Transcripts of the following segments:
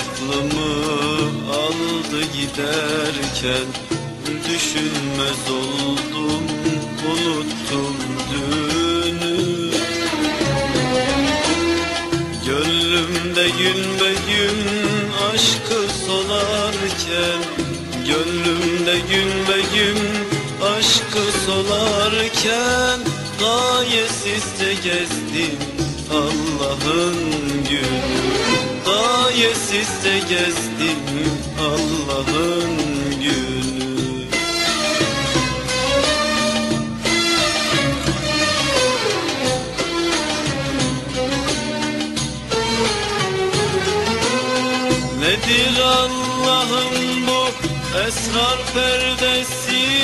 Aklımı aldı giderken Düşünmez oldum unuttum dünü. Gönlümde gün be gün aşkı solarken Gönlümde gün be gün aşkı solarken Gayesizce gezdim Allah'ın günü Gayesizce gezdim Allah'ın günü. Nedir Allah'ın bu esrar perdesi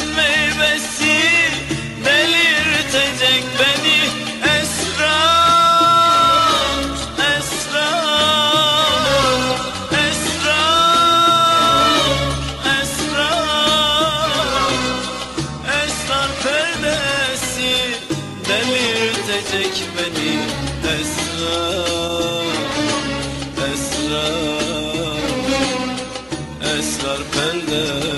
aşkın meyvesi beni. Esrar Esrar Esrar Esrar. Esrar perdesi delirtecek beni. Esrar Esrar. Esrar perdesi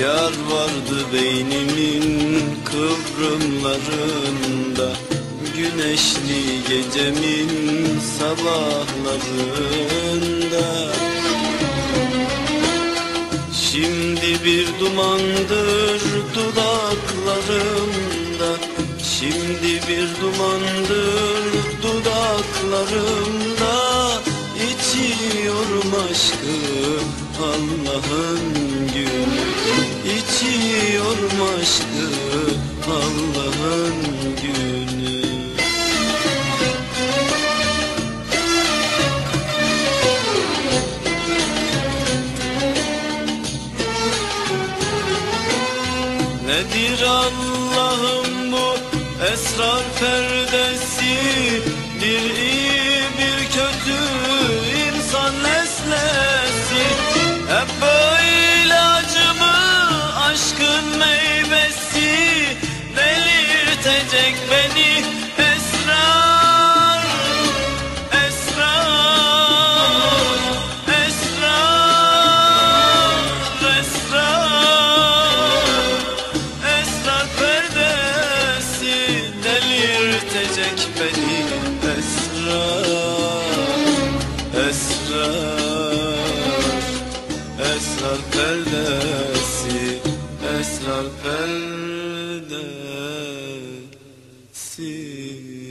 Yar vardı beynimin kıvrımlarında. Güneşli gecemin sabahlarında. Şimdi bir dumandır dudaklarımda. Şimdi bir dumandır dudaklarımda. İçiyorum aşkı Allah'ın günü İçiyorum aşkı Allah'ın günü. Nedir Allah'ım bu esrar perdesi beni esrar Esrar Esrar Esrar Esrar perdesi delirtecek beni. Esrar Esrar Esrar perdesi Esrar perdesi see.